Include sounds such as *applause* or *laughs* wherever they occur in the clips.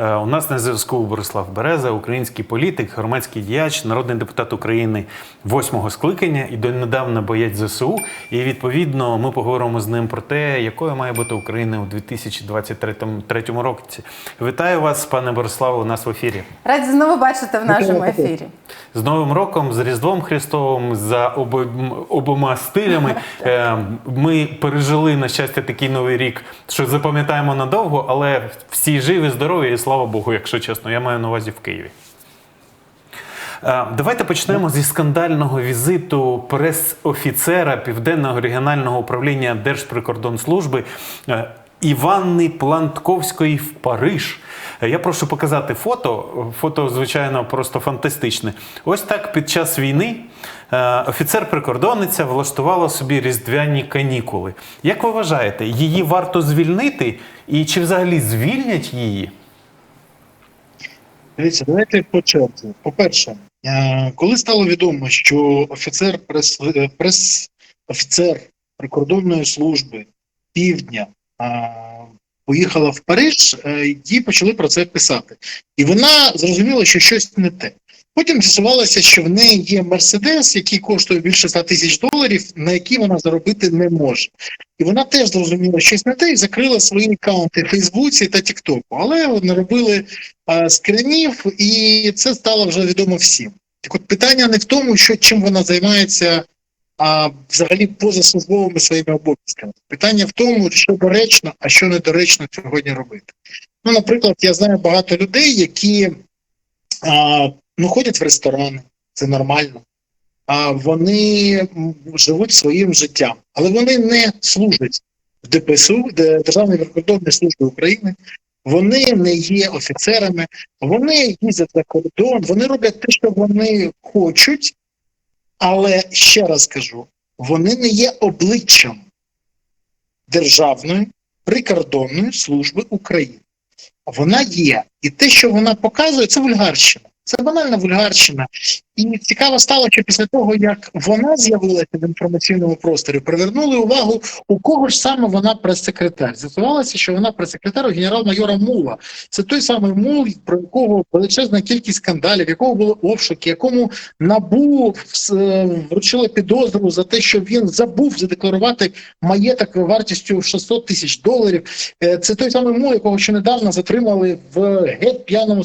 Е, У нас на зв'язку Борислав Береза, український політик, громадський діяч, народний депутат України восьмого скликання і донедавна боєць ЗСУ. І відповідно ми поговоримо з ним про те, якою має бути Україна у 2023 третьому році. Вітаю вас, пане Бориславе, у нас в ефірі. Раді знову бачити в нашому ефірі. З Новим роком, з Різдвом Христовим, за обом- обома стилями. *laughs* Е, Ми пережили, на щастя, такий новий рік, що запам'ятаємо надовго, але всі живі, здорові, і слава Богу, якщо чесно, я маю на увазі в Києві. Е, Давайте почнемо зі скандального візиту прес-офіцера Південного регіонального управління Держприкордонслужби е, Іванни Плантковської в Париж. Е, Я прошу показати фото. Фото, звичайно, просто фантастичне. Ось так під час війни е, офіцер-прикордонниця влаштувала собі різдвяні канікули. Як ви вважаєте, її варто звільнити і чи взагалі звільнять її? Дивіться, давайте по черзі. По-перше, е, коли стало відомо, що офіцер прес, прес офіцер прикордонної служби півдня поїхала в Париж, е, їй почали про це писати. І вона зрозуміла, що щось не те. Потім з'ясувалося, що в неї є Мерседес, який коштує більше 100 тисяч доларів, на який вона заробити не може. І вона теж зрозуміла щось не те і закрила свої аккаунти в Фейсбуці та Тіктоку. Але наробили е, скринів, і це стало вже відомо всім. Так от питання не в тому, що чим вона займається, а взагалі поза службовими своїми обов'язками. Питання в тому, що доречно, а що недоречно сьогодні робити. Ну, наприклад, я знаю багато людей, які а, ну, ходять в ресторани, це нормально. А вони живуть своїм життям, але вони не служать в ДПСУ, Державної прикордонної служби України. Вони не є офіцерами, вони їздять за кордон, вони роблять те, що вони хочуть, але ще раз кажу: вони не є обличчям Державної прикордонної служби України. Вона є, і те, що вона показує, це вульгарщина. Це банальна вульгарщина. І цікаво стало, що після того, як вона з'явилася в інформаційному просторі, привернули увагу, у кого ж саме вона прес-секретар. З'ясувалося, що вона прес-секретар генерал-майора Мула. Це той самий Мул, про якого величезна кількість скандалів, якого були обшуки, якому набу е, вручили підозру за те, що він забув задекларувати маєток вартістю в 600 тисяч доларів. Е, Це той самий Мул, якого ще недавно затримали в геть п'яному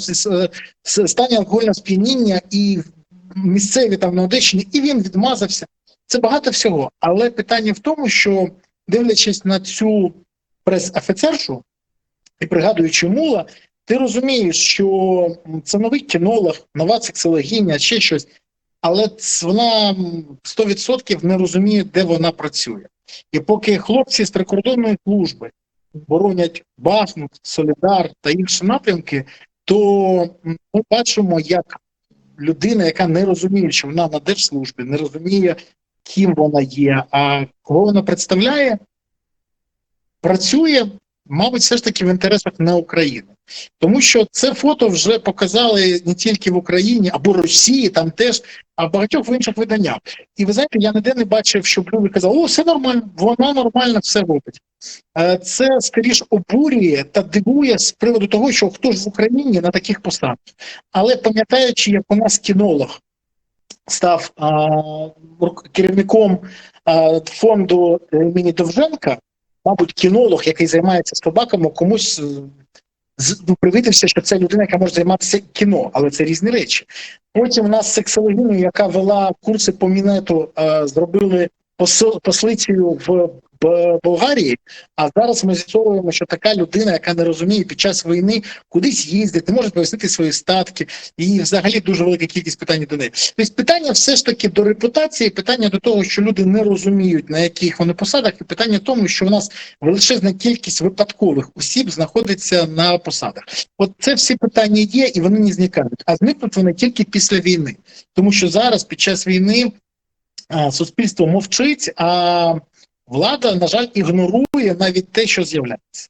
стані алкогольного сп'яніння і місцеві там на Одещині, і він відмазався. Це багато всього. Але питання в тому, що дивлячись на цю прес-офіцершу і пригадуючи мула, ти розумієш, що це новий кінолог, нова сексологиня, ще щось, але вона м, 100% не розуміє, де вона працює. І поки хлопці з прикордонної служби боронять Бахмут, Солідар та інші напрямки, то ми бачимо, як людина, яка не розуміє, що вона на держслужбі, не розуміє, ким вона є, а кого вона представляє, працює, мабуть, все ж таки в інтересах не України. Тому що це фото вже показали не тільки в Україні або Росії, там теж, а в багатьох в інших виданнях. І ви знаєте, я ніде не бачив, щоб люди казали, о, все нормально, вона нормально все робить. Е, Це скоріш обурює та дивує з приводу того, що хто ж в Україні на таких посадах. Але пам'ятаючи, як у нас кінолог став а, керівником а, фонду імені Довженка, мабуть, кінолог, який займається собаками, комусь е, ну, привидився, що це людина, яка може займатися кіно, але це різні речі. Потім у нас сексологиню, яка вела курси по мінету, е, зробили послицею в Болгарії. А зараз ми з'ясовуємо, що така людина, яка не розуміє під час війни кудись їздить, не може пояснити свої статки, і взагалі дуже велика кількість питань до неї. Тобто питання все ж таки до репутації, питання до того, що люди не розуміють на яких вони посадах, і питання в тому, що у нас величезна кількість випадкових осіб знаходиться на посадах. От це всі питання є, і вони не зникають. А зникнуть вони тільки після війни, тому що зараз під час війни суспільство мовчить, а влада, на жаль, ігнорує навіть те, що з'являється.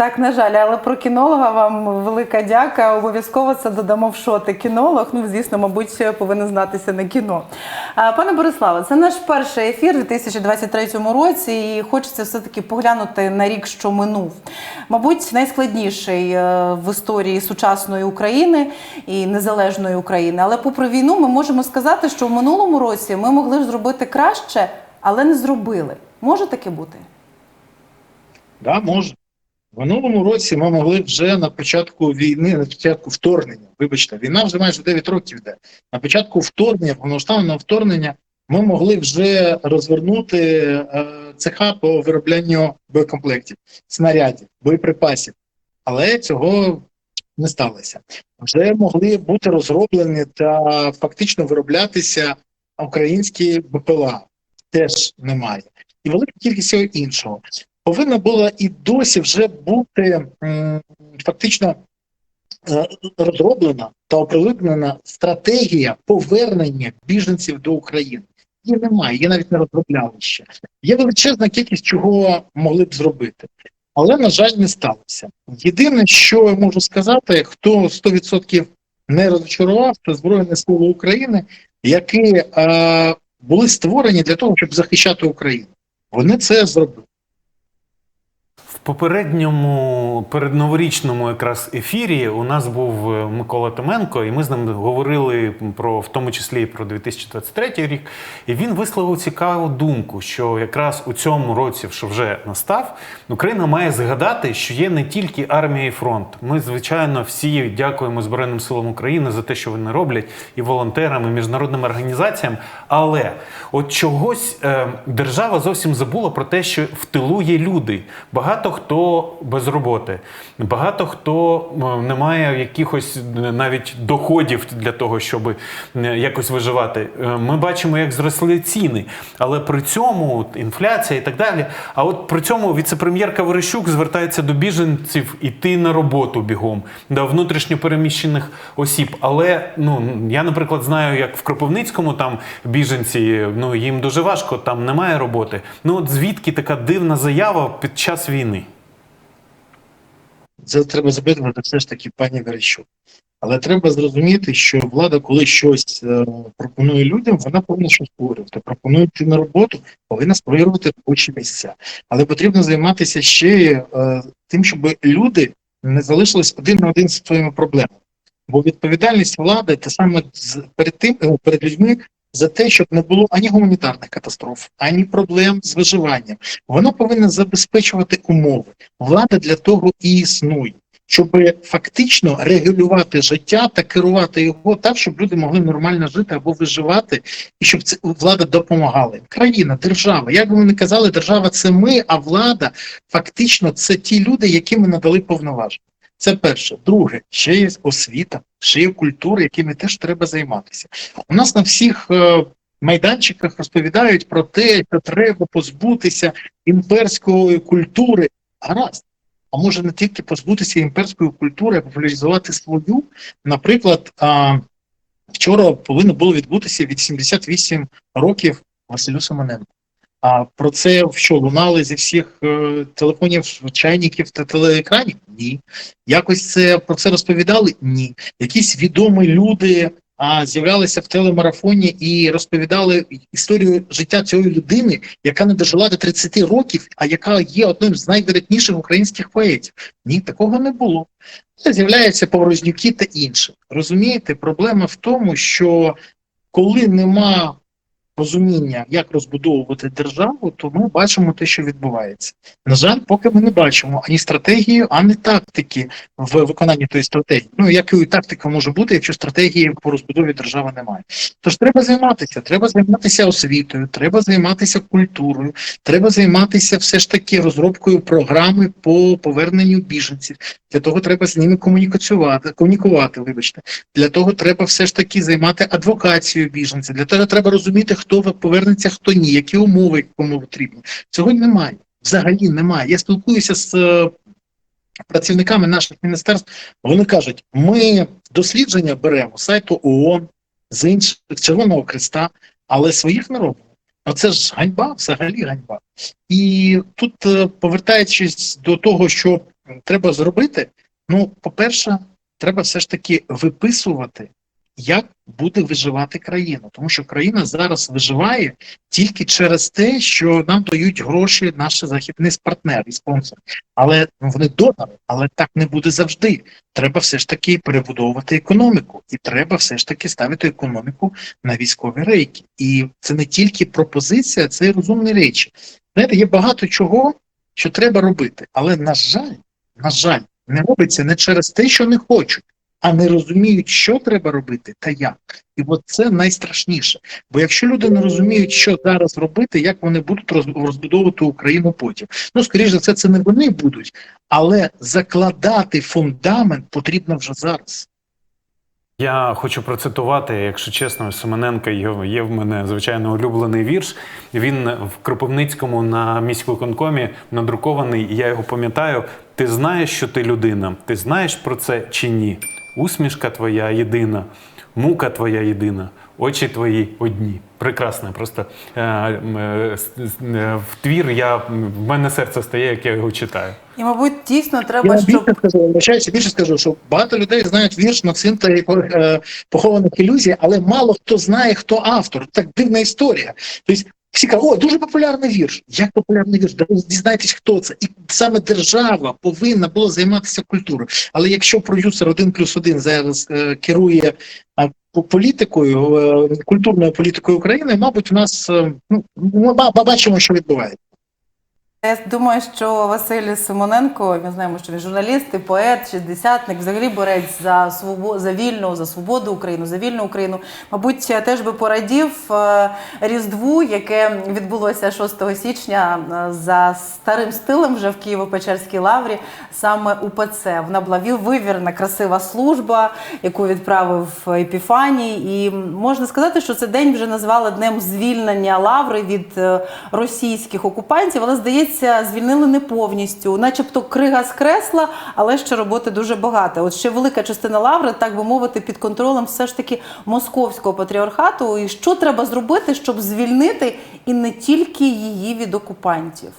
Так, на жаль, але про кінолога вам велика дяка. Обов'язково це додамо в шоти. Кінолог, ну звісно, мабуть, повинен знатися на кіно. Пане Бориславе, це наш перший ефір у 2023 році, і хочеться все-таки поглянути на рік, що минув. Мабуть, найскладніший е, в історії сучасної України і незалежної України. Але попри війну, ми можемо сказати, що в минулому році ми могли зробити краще, але не зробили. Може таке бути? Да, може. В минулому році ми могли вже на початку війни, на початку вторгнення, вибачте, війна вже майже 9 років йде. На початку вторгнення, повноштабного вторгнення, ми могли вже розвернути е, цеха по вироблянню боєкомплектів, снарядів, боєприпасів. Але цього не сталося. Вже могли бути розроблені та фактично вироблятися українські БПЛА. Теж немає. І велика кількість всього іншого повинна була і досі вже бути фактично е, розроблена та оприлюднена стратегія повернення біженців до України. Її немає, її навіть не розробляли ще. Є величезна кількість чого могли б зробити, але на жаль, не сталося. Єдине, що я можу сказати, хто 100% не розчарував, це Збройні Сили України, які е, були створені для того, щоб захищати Україну. Вони це зробили. Попередньому передноворічному якраз ефірі у нас був е, Микола Томенко, і ми з ним говорили про в тому числі про 2023 рік. І він висловив цікаву думку, що якраз у цьому році, що вже настав, Україна має згадати, що є не тільки армія і фронт. Ми, звичайно, всі дякуємо Збройним силам України за те, що вони роблять, і волонтерам, і міжнародним організаціям. Але от чогось е, держава зовсім забула про те, що в тилу є люди. Багато хто без роботи, багато хто не має якихось е, навіть доходів для того, щоб е, якось виживати. Е, Ми бачимо, як зросли ціни, але при цьому інфляція і так далі. А от при цьому віце-прем'єрка Верещук звертається до біженців іти на роботу бігом до внутрішньопереміщених осіб. Але ну я, наприклад, знаю, як в Кропивницькому там біженці, ну їм дуже важко, там немає роботи. Ну от звідки така дивна заява під час війни? Це треба запитувати все ж таки пані Верещук. Але треба зрозуміти, що влада, коли щось е, пропонує людям, вона повинна щось створювати. Пропонує йти на роботу, повинна створювати робочі місця. Але потрібно займатися ще е, тим, щоб люди не залишились один на один зі своїми проблемами. Бо відповідальність влади те саме перед тим е, перед людьми за те, щоб не було ані гуманітарних катастроф, ані проблем з виживанням. Вона повинна забезпечувати умови. Влада для того і існує, щоб фактично регулювати життя та керувати його так, щоб люди могли нормально жити або виживати, і щоб це влада допомагала. Країна, держава. Як би ми не казали, держава це ми, а влада фактично це ті люди, яким ми надали повноваження. Це перше. Друге, ще є освіта, ще є культура, якими теж треба займатися. У нас на всіх е, майданчиках розповідають про те, що треба позбутися імперської культури. Гаразд. А може не тільки позбутися імперської культури, а популяризувати свою. Наприклад, вчора повинно було відбутися від 78 років Василю Симоненку. А про це що лунали зі всіх е, телефонів, чайників та телеекранів? Ні. Якось це про це розповідали? Ні. Якісь відомі люди а, з'являлися в телемарафоні і розповідали історію життя цієї людини, яка не дожила до 30 років, а яка є одним з найвидатніших українських поетів. Ні, такого не було. З'являються поворознюки та інше. Розумієте, проблема в тому, що коли нема розуміння, як розбудовувати державу, то ми бачимо те, що відбувається. На жаль, поки ми не бачимо ані стратегії, ані тактики в виконанні тої стратегії. Ну якою тактика може бути, якщо стратегії по розбудові держави немає. Тож треба займатися, треба займатися освітою, треба займатися культурою, треба займатися все ж таки розробкою програми по поверненню біженців. Для того треба з ними комунікацювати, комунікувати. Вибачте, для того треба все ж таки займати адвокацією біженців. Для того треба розуміти, хто повернеться, хто ні, які умови кому потрібні. Цього немає. Взагалі немає. Я спілкуюся з е, працівниками наших міністерств. Вони кажуть: ми дослідження беремо сайту ООН, з інших Червоного Христа, але своїх не робимо. Ну це ж ганьба, взагалі ганьба. І тут, е, повертаючись до того, що треба зробити? Ну, по-перше, треба все ж таки виписувати, як буде виживати країна. Тому що країна зараз виживає тільки через те, що нам дають гроші наші західні партнери і спонсори. Але вони донори, але так не буде завжди. Треба все ж таки перебудовувати економіку, і треба все ж таки ставити економіку на військові рейки. І це не тільки пропозиція, це й розумні речі. Знаєте, є багато чого, що треба робити, але на жаль, на жаль, не робиться не через те, що не хочуть, а не розуміють, що треба робити та як. І от це найстрашніше. Бо якщо люди не розуміють, що зараз робити, як вони будуть роз- розбудовувати Україну потім. Ну, скоріш за це, це не вони будуть, але закладати фундамент потрібно вже зараз. Я хочу процитувати, якщо чесно, Семененка є в мене звичайно улюблений вірш. Він в Кропивницькому на міськвиконкомі надрукований. і Я його пам'ятаю. Ти знаєш, що ти людина? Ти знаєш про це чи ні? Усмішка твоя єдина, мука твоя єдина, очі твої одні. Прекрасне, просто е, е, е, в твір я в мене серце стає, як я його читаю. І, мабуть, дійсно треба, вам щоб більше скажу, більше скажу, що багато людей знають вірш на цвинтарі е, похованих ілюзій, але мало хто знає, хто автор. Так дивна історія. Тобто всі кажуть, о, дуже популярний вірш. Як популярний вірш? Дізнайтесь, хто це. І саме держава повинна була займатися культурою. Але якщо продюсер один плюс один зараз е, керує е, політикою, е, культурною політикою України, мабуть, у нас е, ну, ми бачимо, що відбувається. Я думаю, що Василь Симоненко, ми знаємо, що він журналіст, і поет, шістдесятник, взагалі борець за свободу, за вільну, за свободу України, за вільну Україну. Мабуть, теж би порадів е, Різдву, яке відбулося 6 січня е, за старим стилем вже в Києво-Печерській лаврі, саме УПЦ. Вона була ві- вивірна, красива служба, яку відправив Епіфаній. І можна сказати, що цей день вже назвали днем звільнення лаври від е, російських окупантів, але здається, звільнили не повністю, начебто крига з кресла, але ще роботи дуже багато. От ще велика частина лаври, так би мовити, під контролем все ж таки московського патріархату. І що треба зробити, щоб звільнити і не тільки її від окупантів?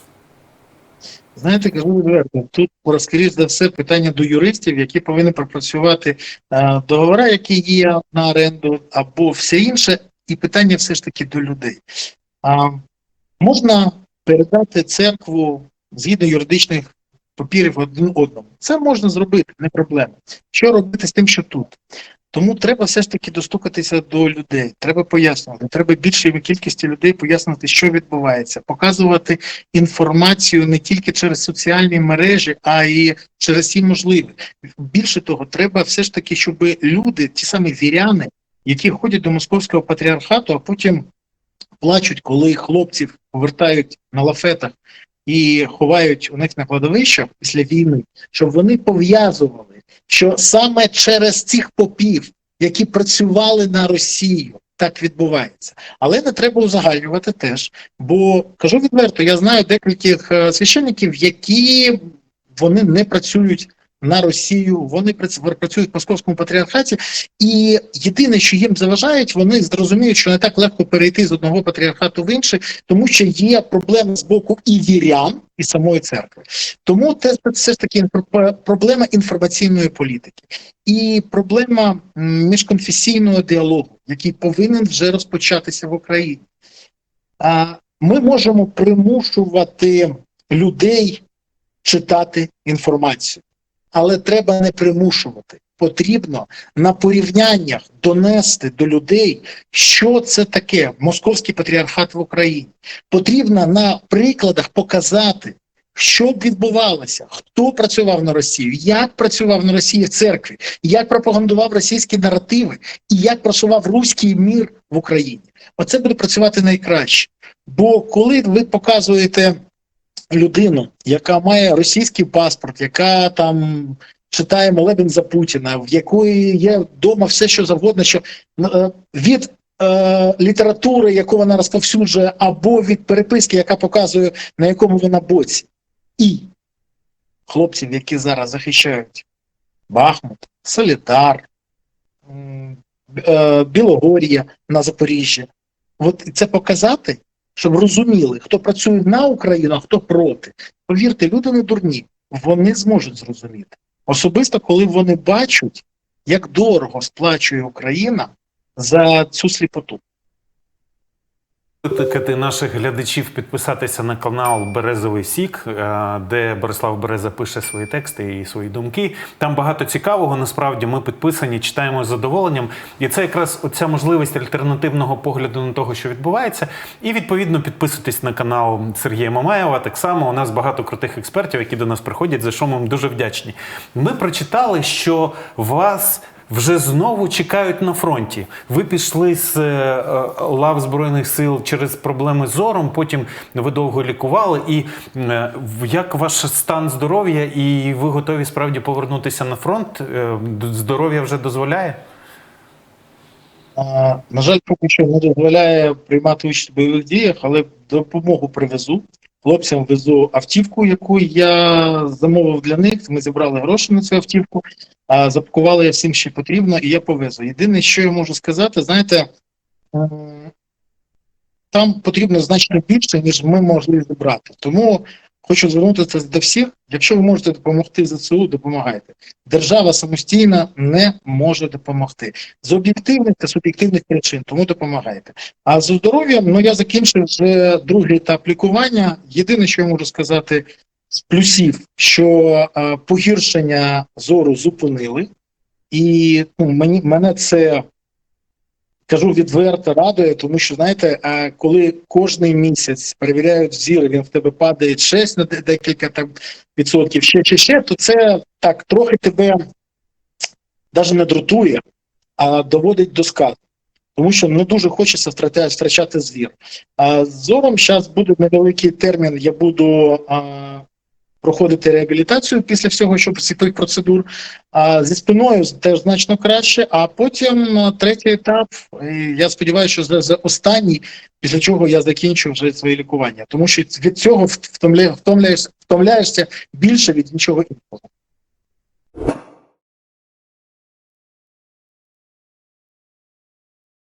Знаєте, кажу відверто, тут скоріш за все питання до юристів, які повинні пропрацювати е, договори, які є на оренду, або все інше, і питання все ж таки до людей. А, можна передати церкву згідно юридичних папірів один одному. Це можна зробити, не проблема. Що робити з тим, що тут? Тому треба все ж таки достукатися до людей. Треба пояснювати. Треба більшій кількості людей пояснити, що відбувається, показувати інформацію не тільки через соціальні мережі, а й через всі можливі. Більше того, треба все ж таки, щоб люди, ті самі віряни, які ходять до московського патріархату, а потім плачуть, коли хлопців повертають на лафетах і ховають у них на кладовищах після війни, щоб вони пов'язували, що саме через цих попів, які працювали на Росію, так відбувається. Але не треба узагальнювати теж. Бо кажу відверто, я знаю декількох е, священників, які вони не працюють на Росію, вони прац- працюють в московському патріархаті, і єдине, що їм заважають, вони зрозуміють, що не так легко перейти з одного патріархату в інший, тому що є проблеми з боку і вірян, і самої церкви. Тому це все ж таки проблема інформаційної політики і проблема міжконфесійного діалогу, який повинен вже розпочатися в Україні. А ми можемо примушувати людей читати інформацію, але треба не примушувати. Потрібно на порівняннях донести до людей, що це таке московський патріархат в Україні. Потрібно на прикладах показати, що відбувалося, хто працював на Росію, як працював на Росії в церкві, як пропагандував російські наративи і як просував руський мір в Україні. Оце буде працювати найкраще. Бо коли ви показуєте людину, яка має російський паспорт, яка там читає молебен за Путіна, в якої є вдома все, що завгодно, що е, від е, літератури, яку вона розповсюджує, або від переписки, яка показує, на якому вона боці, і хлопців, які зараз захищають Бахмут, Солідар, е, Білогор'я на Запоріжжі. От це показати, щоб розуміли, хто працює на Україну, а хто проти. Повірте, люди не дурні. вони зможуть зрозуміти. Особисто, коли вони бачать, як дорого сплачує Україна за цю сліпоту. Викликати наших глядачів підписатися на канал Березовий Сік, е, де Борислав Береза пише свої тексти і свої думки. Там багато цікавого. Насправді ми підписані, читаємо з задоволенням. І це якраз оця можливість альтернативного погляду на того, що відбувається. І відповідно підписуйтесь на канал Сергія Мамаєва. Так само у нас багато крутих експертів, які до нас приходять, за що ми їм дуже вдячні. Ми прочитали, що вас вже знову чекають на фронті. Ви пішли з е, е, лав Збройних сил через проблеми з зором, потім ви довго лікували. І е, як ваш стан здоров'я, і ви готові справді повернутися на фронт? Здоров'я вже дозволяє? На жаль, поки що не дозволяє приймати участь в бойових діях, але допомогу привезу. Хлопцям везу автівку, яку я замовив для них. Ми зібрали гроші на цю автівку, а запакували я всім, що потрібно, і я повезу. Єдине, що я можу сказати, знаєте, там потрібно значно більше, ніж ми могли зібрати. Тому хочу звернутися до всіх. Якщо ви можете допомогти ЗСУ, допомагайте. Держава самостійно не може допомогти з об'єктивних та суб'єктивних причин, тому допомагайте. А з здоров'ям, ну я закінчив вже другий етап лікування. Єдине, що я можу сказати з плюсів, що е, погіршення зору зупинили, і ну, мені мене це кажу відверто радує, тому що знаєте, коли кожний місяць перевіряють зір, він в тебе падає 6 на декілька там відсотків, ще чи ще, то це так трохи тебе навіть не дратує, а доводить до сказу. Тому що не дуже хочеться втрачати, втрачати звір. А зором зараз буде невеликий термін. Я буду проходити реабілітацію після всього, що тих процедур. А зі спиною теж значно краще. А потім третій етап. Я сподіваюся, що за, за останній, після чого я закінчу вже своє лікування. Тому що від цього втомляє втомляєшся, втомляєшся більше від нічого іншого.